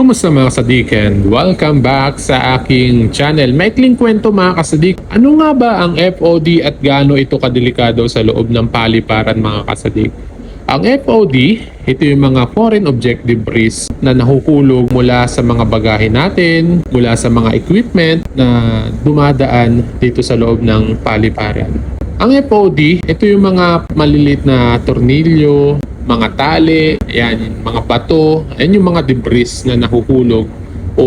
Kumusta mga kasadik and welcome back sa aking channel. Maikling kwento mga kasadik. Ano nga ba ang FOD at gaano ito kadelikado sa loob ng paliparan mga kasadik? Ang FOD, ito yung mga foreign object debris na nahuhulog mula sa mga bagahe natin, mula sa mga equipment na dumadaan dito sa loob ng paliparan. Ang FOD, ito yung mga malilit na tornilyo, mga tali, yan, mga bato, yan yung mga debris na nahuhulog o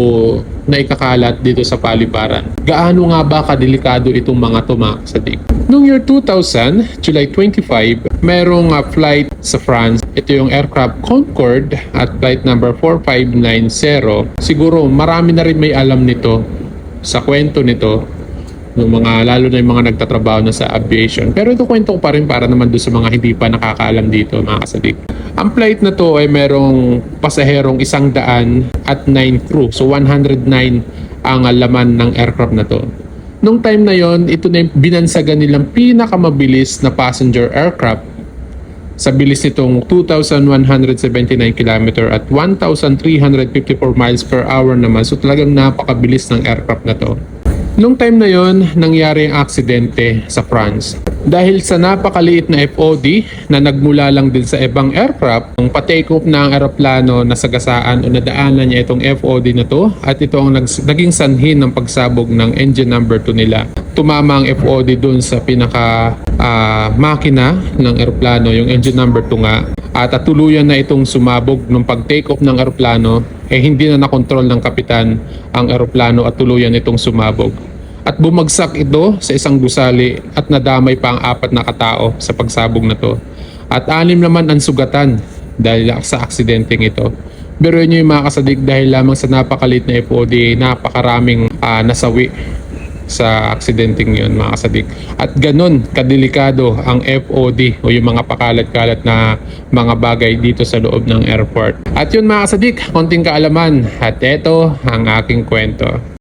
naikakalat dito sa paliparan. Gaano nga ba kadelikado itong mga tumak sa dig? Noong year 2000, July 25, merong uh, flight sa France. Ito yung aircraft Concorde at flight number 4590. Siguro marami na rin may alam nito sa kwento nito ng mga lalo na yung mga nagtatrabaho na sa aviation. Pero ito kwento ko pa rin para naman doon sa mga hindi pa nakakaalam dito mga kasadik. Ang flight na to ay merong pasaherong isang daan at 9 crew. So 109 ang laman ng aircraft na to. Nung time na yon, ito na yung binansagan nilang pinakamabilis na passenger aircraft sa bilis nitong 2,179 km at 1,354 miles per hour naman. So talagang napakabilis ng aircraft na to. Nung time na yon, nangyari ang aksidente sa France. Dahil sa napakaliit na FOD na nagmula lang din sa ibang aircraft, ang pa-take off na ang aeroplano na sagasaan o nadaanan niya itong FOD na to at ito ang naging sanhin ng pagsabog ng engine number 2 nila. Tumama ang FOD dun sa pinaka ah, makina ng aeroplano, yung engine number 2 nga. At at tuluyan na itong sumabog nung pag-take off ng aeroplano, eh hindi na nakontrol ng kapitan ang aeroplano at tuluyan itong sumabog. At bumagsak ito sa isang gusali at nadamay pa ang apat na katao sa pagsabog na to. At anim naman ang sugatan dahil sa aksidenteng ito. Pero yun yung mga kasadig dahil lamang sa napakalit na FOD, napakaraming ah, nasawi sa aksidenteng yun mga kasadik. At ganun kadelikado ang FOD o yung mga pakalat-kalat na mga bagay dito sa loob ng airport. At yun mga kasadik, konting kaalaman at eto ang aking kwento.